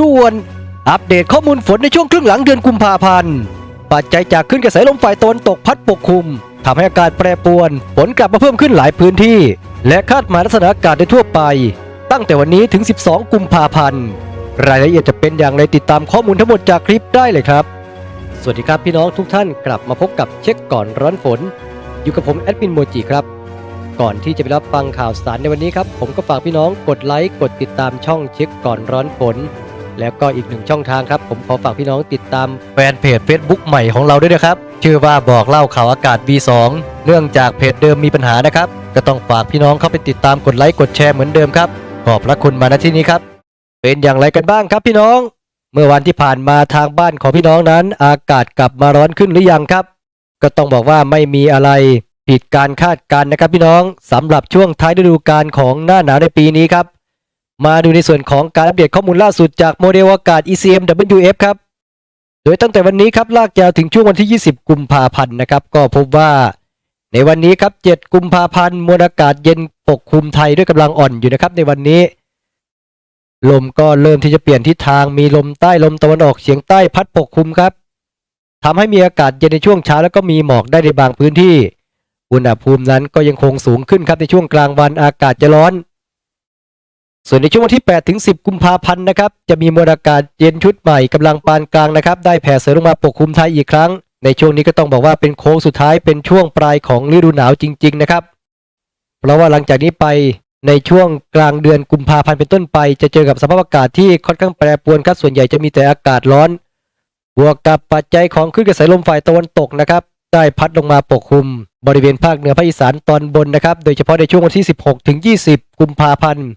ด่วน อัปเดตข้อมูลฝนในช่วงครึ่งหลังเดือนกุมภาพันธ์ ปัจจัยจากขึ้นกระแสลมฝ่ายตะวันตกพัดปกคลุมทำให้อากาศแปรปรวน ฝนกลับมาเพิ่มขึ้นหลายพื้นที่ และคาดหมายลักษณะอากาศโดยทั่วไป ตั้งแต่วันนี้ถึง 12 กุมภาพันธ์ รายละเอียดจะเป็นอย่างไรติดตามข้อมูลทั้งหมดจากคลิปได้เลยครับ สวัสดีครับพี่น้องทุกท่านกลับมาพบกับเช็คก่อนร้อนฝน อยู่กับผมแอดมินโมจิครับก่อนที่จะไปรับฟังข่าวสารในวันนี้ครับ ผมก็ฝากพี่น้องกดไลค์ กดติดตามช่องเช็คก่อนร้อนฝน แล้วก็อีกหนึ่งช่องทางครับ ผมขอฝากพี่น้องติดตามแฟนเพจ Facebook ใหม่ของเราด้วยนะครับ ชื่อว่าบอกเล่าข่าวอากาศ V2 เนื่องจากเพจเดิมมีปัญหานะครับ ก็ต้องฝากพี่น้องเข้าไปติดตามกดไลค์กดแชร์เหมือนเดิมครับ ขอบพระคุณมาณที่นี้ครับ เป็นอย่างไรกันบ้างครับพี่น้อง เมื่อวันที่ผ่านมาทางบ้านของพี่น้องนั้น อากาศกลับมาร้อนขึ้นหรือยังครับ ก็ต้องบอกว่าไม่มีอะไรผิดการคาดการณ์นะครับพี่น้องสำหรับช่วงท้ายฤดูกาลของหน้าหนาวในปีนี้ครับ มาดูในส่วนของการอัปเดตข้อมูลล่าสุดจากโมเดลอากาศ ECM WF ครับ โดยตั้งแต่วันนี้ครับลากยาวถึงช่วงวันที่ 20 กุมภาพันธ์นะครับ ก็พบว่าในวันนี้ครับ 7 กุมภาพันธ์มวลอากาศเย็นปกคลุมไทยด้วยกำลังอ่อนอยู่นะครับ ในวันนี้ ลมก็เริ่มที่จะเปลี่ยนทิศทางมีลมใต้ลมตะวันออกเฉียงใต้พัดปกคลุมครับทำให้มีอากาศเย็นในช่วงเช้าแล้วก็มีหมอกได้ในบางพื้นที่ อุณหภูมินั้นก็ยังคงสูงขึ้นครับในช่วงกลางวันอากาศจะร้อน ส่วนในช่วงวันที่ 8 ถึง 10 กุมภาพันธ์นะครับ จะมีมวลอากาศเย็นชุดใหม่กำลังปานกลางนะครับ ได้แผ่เสริมลงมาปกคลุมไทยอีกครั้ง ในช่วงนี้ก็ต้องบอกว่าเป็นโค้งสุดท้ายเป็นช่วงปลายของฤดูหนาวจริง ๆ นะครับ เพราะว่าหลังจากนี้ไปในช่วงกลางเดือนกุมภาพันธ์เป็นต้นไป จะเจอกับสภาพอากาศที่ค่อนข้างแปรปรวนครับ ส่วนใหญ่จะมีแต่อากาศร้อน บวกกับปัจจัยของคลื่นกระแสลมฝ่ายตะวันตกนะครับได้พัดลงมาปกคลุม บริเวณภาคเหนือภาคอีสานตอนบนนะครับ โดยเฉพาะในช่วงวันที่ 16 ถึง 20 กุมภาพันธ์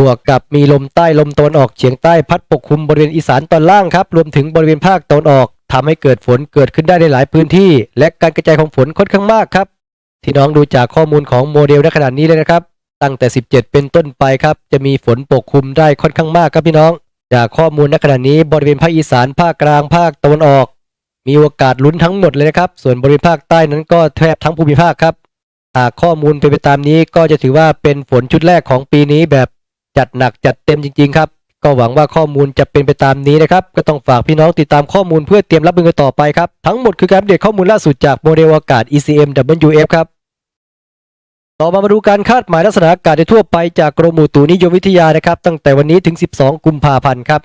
บวกกับมีลมใต้ลมตะวันออกเฉียงใต้พัดปกคลุมบริเวณอีสานตอนล่างครับ รวมถึงบริเวณภาคตะวันออกทำให้เกิดฝนเกิดขึ้นได้ในหลายพื้นที่ และการกระจายของฝนค่อนข้างมากครับ ที่น้องดูจากข้อมูลของโมเดลในขนาดนี้เลยนะครับ ตั้งแต่ 17 เป็นต้นไปครับ จะมีฝนปกคลุมได้ค่อนข้างมากครับพี่น้อง จากข้อมูลในขณะนี้บริเวณภาคอีสานภาคกลางภาคตะวันออก มีโอกาสลุ้นทั้งหมดเลยนะครับ ส่วนบริเวณภาคใต้นั้นก็แทบทั้งภูมิภาคครับหากข้อมูลเป็นไปตามนี้ก็จะถือว่าเป็นฝนชุดแรกของปีนี้แบบ จัดหนักจัดเต็มจริง ๆ ครับ ก็หวังว่าข้อมูลจะเป็นไปตามนี้นะครับ ก็ต้องฝากพี่น้องติดตามข้อมูลเพื่อเตรียมรับมือกันต่อไปครับ ทั้งหมดคือการอัปเดตข้อมูลล่าสุดจากโมเดลอากาศ ECM WF ครับต่อมามาดูการคาดหมายลักษณะอากาศโดยทั่วไปจากกรมอุตุนิยมวิทยานะครับ ตั้งแต่วันนี้ถึง 12 กุมภาพันธ์ครับ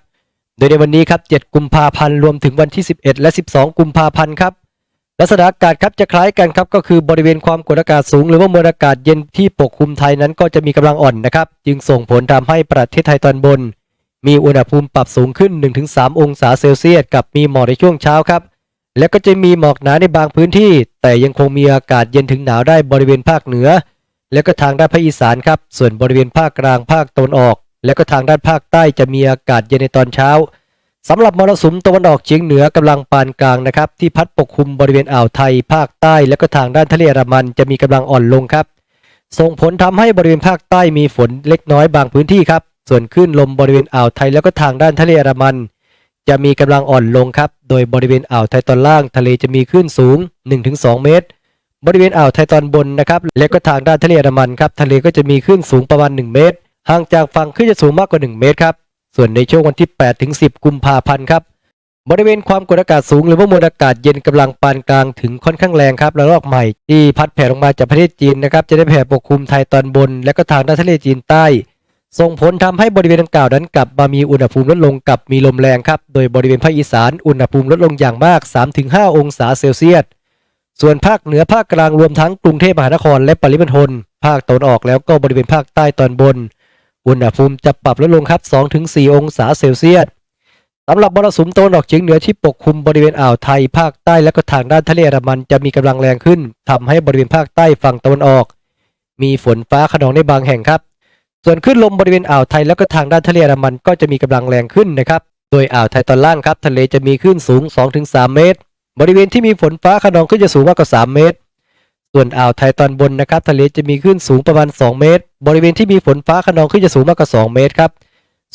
โดยในวันนี้ครับ 7 กุมภาพันธ์รวมถึงวันที่ 11 และ 12 กุมภาพันธ์ครับ ลักษณะอากาศครับจะคล้ายกันครับก็คือบริเวณความกดอากาศสูง หรือว่ามวลอากาศเย็นที่ปกคลุมไทยนั้นก็จะมีกำลังอ่อนนะครับ จึงส่งผลทำให้ประเทศไทยตอนบน มีอุณหภูมิปรับสูงขึ้น 1-3 องศาเซลเซียสกับมีหมอกในช่วงเช้าครับ และก็จะมีหมอกหนาในบางพื้นที่ แต่ยังคงมีอากาศเย็นถึงหนาวได้บริเวณภาคเหนือ และก็ทางด้านภาคอีสานครับส่วนบริเวณภาคกลางภาคตะวันออก และก็ทางด้านภาคใต้จะมีอากาศเย็นในตอนเช้า สำหรับมรสุมตะวันออกเฉียงเหนือกำลังปานกลางนะครับ ที่พัดปกคลุมบริเวณอ่าวไทย ภาคใต้ และก็ทางด้านทะเลอันดามันจะมีกำลังอ่อนลงครับ ส่งผลทำให้บริเวณภาคใต้มีฝนเล็กน้อยบางพื้นที่ครับ ส่วนคลื่นลมบริเวณอ่าวไทย แล้วก็ทางด้านทะเลอันดามัน จะมีกำลังอ่อนลงครับ โดยบริเวณอ่าวไทยตอนล่าง ทะเลจะมีคลื่นสูง 1-2 เมตร บริเวณอ่าวไทยตอนบนนะครับ และก็ทางด้านทะเลอันดามันครับ ทะเลก็จะมีคลื่นสูงประมาณ 1 เมตร ห่างจากฝั่งคลื่นจะสูงมากกว่า 1 เมตรครับ ส่วนในช่วงวันที่ 8 ถึง 10 กุมภาพันธ์ครับ บริเวณความกดอากาศสูงหรือว่ามวลอากาศเย็นกำลังปานกลางถึงค่อนข้างแรงครับระลอกใหม่ที่พัดแผ่ลงมาจากประเทศจีนนะครับ จะได้แผ่ปกคลุมไทยตอนบน และก็ทางด้านทะเลจีนใต้ ส่งผลทำให้บริเวณดังกล่าวนั้นกลับมามีอุณหภูมิลดลงกับมีลมแรงครับ โดยบริเวณภาคอีสานอุณหภูมิลดลงอย่างมาก 3-5 องศาเซลเซียสส่วนภาคเหนือภาคกลางรวมทั้งกรุงเทพมหานครและปริมณฑลภาคตะวันออกแล้วก็บริเวณภาคใต้ตอนบน อุณหภูมิจะปรับลดลงครับ 2-4 องศาเซลเซียสสำหรับมรสุมตะวันออกเฉียงเหนือที่ปกคลุมบริเวณอ่าวไทยภาคใต้และก็ทางด้านทะเลอันดามันจะมีกำลังแรงขึ้นทำให้บริเวณภาคใต้ฝั่งตะวันออก มีฝนฟ้าขนองในบางแห่งครับ ส่วนคลื่นลมบริเวณอ่าวไทยแล้วก็ทางด้านทะเลอันดามันก็จะมีกำลังแรงขึ้นนะครับ โดยอ่าวไทยตอนล่างครับ ทะเลจะมีคลื่นสูง 2-3 เมตร บริเวณที่มีฝนฟ้าขนองขึ้นจะสูงมากกว่า 3 เมตร ส่วนอ่าวไทยตอนบนนะครับทะเลจะมีคลื่นสูงประมาณ 2 เมตร บริเวณที่มีฝนฟ้าขนองขึ้นจะสูงมากกว่า 2 เมตรครับ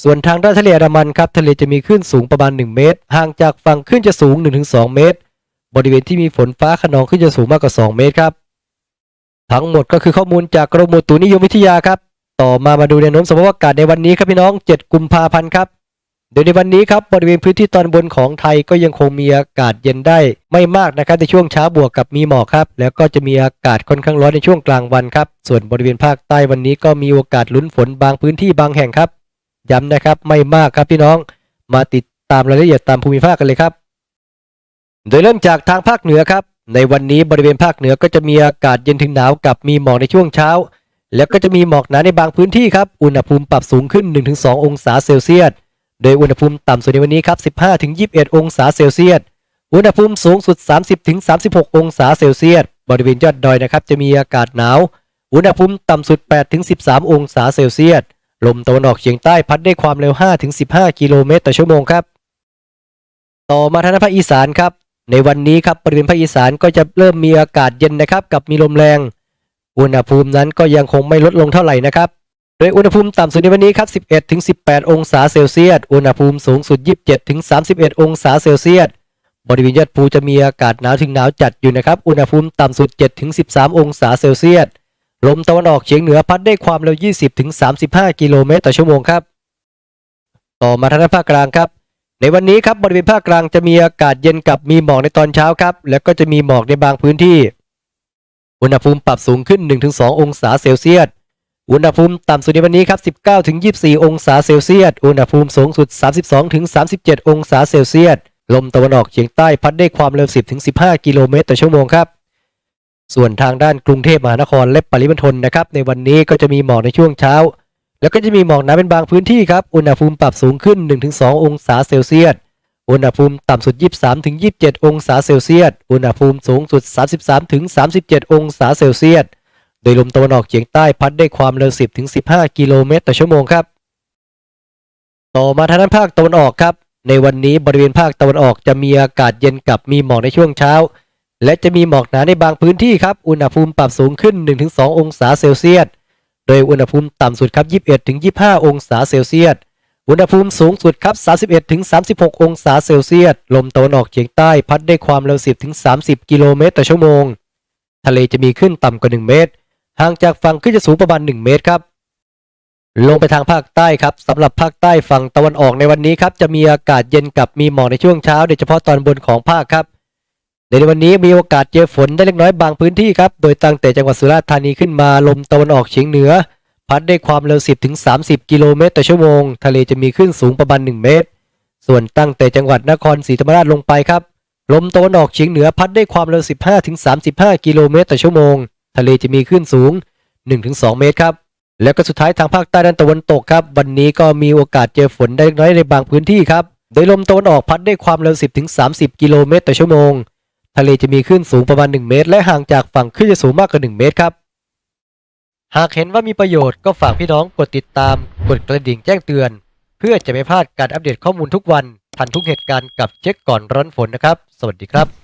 ส่วนทางด้านทะเลอันดามันครับทะเลจะมีคลื่นสูงประมาณ 1 เมตร ห่างจากฝั่งคลื่นจะสูง 1-2 เมตร บริเวณที่มีฝนฟ้าขนองขึ้นจะสูงมากกว่า 2 เมตรครับทั้งหมดก็คือข้อมูลจากกรมอุตุนิยมวิทยาครับ ต่อมามาดูแนวโน้มสภาพอากาศในวันนี้ครับพี่น้อง 7 กุมภาพันธ์ครับ โดยในวันนี้ครับบริเวณพื้นที่ตอนบนของไทยก็ยังคงมีอากาศเย็นได้ ไม่มากนะครับในช่วงเช้าบวกกับมีหมอกครับ แล้วก็จะมีอากาศค่อนข้างร้อนในช่วงกลางวันครับ ส่วนบริเวณภาคใต้วันนี้ก็มีโอกาสลุ้นฝนบางพื้นที่บางแห่งครับ ย้ำนะครับไม่มากครับพี่น้องมาติดตามรายละเอียดตามภูมิภาคกันเลยครับ โดยเริ่มจากทางภาคเหนือครับ ในวันนี้บริเวณภาคเหนือก็จะมีอากาศเย็นถึงหนาวกับมีหมอกในช่วงเช้า แล้วก็จะมีหมอกหนาในบางพื้นที่ครับอุณหภูมิปรับสูงขึ้น 1-2 องศาเซลเซียส โดยอุณหภูมิต่ำสุดในวันนี้ครับ 15-21 องศาเซลเซียส อุณหภูมิสูงสุด 30-36 องศาเซลเซียส บริเวณยอดดอยนะครับจะมีอากาศหนาว อุณหภูมิต่ำสุด 8-13 องศาเซลเซียส ลมตะวันออกเฉียงใต้พัดได้ความเร็ว 5-15 กิโลเมตรต่อชั่วโมงครับ ต่อมาทางภาคอีสานครับ ในวันนี้ครับบริเวณภาคอีสานก็จะเริ่มมีอากาศเย็นนะครับกับมีลมแรง อุณหภูมินั้นก็ยังคงไม่ลดลงเท่าไหร่นะครับ โดยอุณหภูมิต่ำสุดในวันนี้ครับ 11 ถึง 18 องศาเซลเซียส อุณหภูมิสูงสุด 27 ถึง 31 องศาเซลเซียส บริเวณยอดภูจะมีอากาศหนาวถึงหนาวจัดอยู่นะครับ อุณหภูมิต่ำสุด 7 ถึง 13 องศาเซลเซียส ลมตะวันออกเฉียงเหนือพัดได้ความเร็ว 20 ถึง 35 กิโลเมตรต่อชั่วโมงครับ ต่อมาทางภาคกลางครับ ในวันนี้ครับบริเวณภาคกลางจะมีอากาศเย็นกับมีหมอกในตอนเช้าครับ แล้วก็จะมีหมอกในบางพื้นที่ อุณหภูมิปรับสูงขึ้น 1-2 องศาเซลเซียส อุณหภูมิต่ำสุดในวันนี้ครับ 19-24 องศาเซลเซียส อุณหภูมิสูงสุด 32-37 องศาเซลเซียส ลมตะวันออกเฉียงใต้พัดได้ความเร็ว 10-15 กิโลเมตรต่อชั่วโมงครับ ส่วนทางด้านกรุงเทพมหานครและปริมณฑลนะครับ ในวันนี้ก็จะมีหมอกในช่วงเช้า แล้วก็จะมีหมอกหนาเป็นบางพื้นที่ครับ อุณหภูมิปรับสูงขึ้น 1-2 องศาเซลเซียส อุณหภูมิต่ำสุด 23-27 องศาเซลเซียส อุณหภูมิสูงสุด 33-37 องศาเซลเซียส โดยลมตะวันออกเฉียงใต้พัดได้ความเร็ว 10-15 กิโลเมตรต่อชั่วโมงครับ ต่อมาทางด้านภาคตะวันออกครับ ในวันนี้บริเวณภาคตะวันออกจะมีอากาศเย็นกับมีหมอกในช่วงเช้า และจะมีหมอกหนาในบางพื้นที่ครับ อุณหภูมิปรับสูงขึ้น 1-2 องศาเซลเซียส โดยอุณหภูมิต่ำสุดครับ 21-25 องศาเซลเซียส อุณหภูมิสูงสุดครับ 31-36 องศาเซลเซียส ลมตะวันออกเฉียงใต้พัดได้ความเร็ว 10-30 กิโลเมตรต่อชั่วโมง ทะเลจะมีขึ้นต่ำกว่า 1 เมตร ห่างจากฝั่งขึ้นจะสูงประมาณ 1 เมตรครับ ลงไปทางภาคใต้ครับสำหรับภาคใต้ฝั่งตะวันออกในวันนี้ครับจะมีอากาศเย็นกับมีหมอกในช่วงเช้าโดยเฉพาะตอนบนของภาคครับในวันนี้มีโอกาสเจอฝนได้เล็กน้อยบางพื้นที่ครับ โดยตั้งแต่จังหวัดสุราษฎร์ธานีขึ้นมาลมตะวันออกเฉียงเหนือ พัดได้ความเร็ว 10ถึง30 กิโลเมตรต่อชั่วโมง ทะเลจะมีคลื่นสูงประมาณ 1 เมตร ส่วนตั้งแต่จังหวัดนครศรีธรรมราชลงไปครับ ลมตะวันออกเฉียงเหนือพัดได้ความเร็ว 15ถึง35 กิโลเมตรต่อชั่วโมง ทะเลจะมีคลื่นสูง 1-2 เมตรครับ แล้วก็สุดท้ายทางภาคใต้ด้านตะวันตกครับ วันนี้ก็มีโอกาสเจอฝนได้น้อยในบางพื้นที่ครับ โดยลมตะวันออกพัดได้ความเร็ว 10-30 กิโลเมตรต่อชั่วโมง ทะเลจะมีคลื่นสูงประมาณ 1 เมตร และห่างจากฝั่งคลื่นจะสูงมากกว่า 1 เมตรครับ หากเห็นว่ามีประโยชน์ก็ฝากพี่น้องกดติดตาม กดกระดิ่งแจ้งเตือน เพื่อจะไม่พลาดการอัปเดตข้อมูลทุกวัน ทันทุกเหตุการณ์กับเช็คก่อนร้อนฝนนะครับ สวัสดีครับ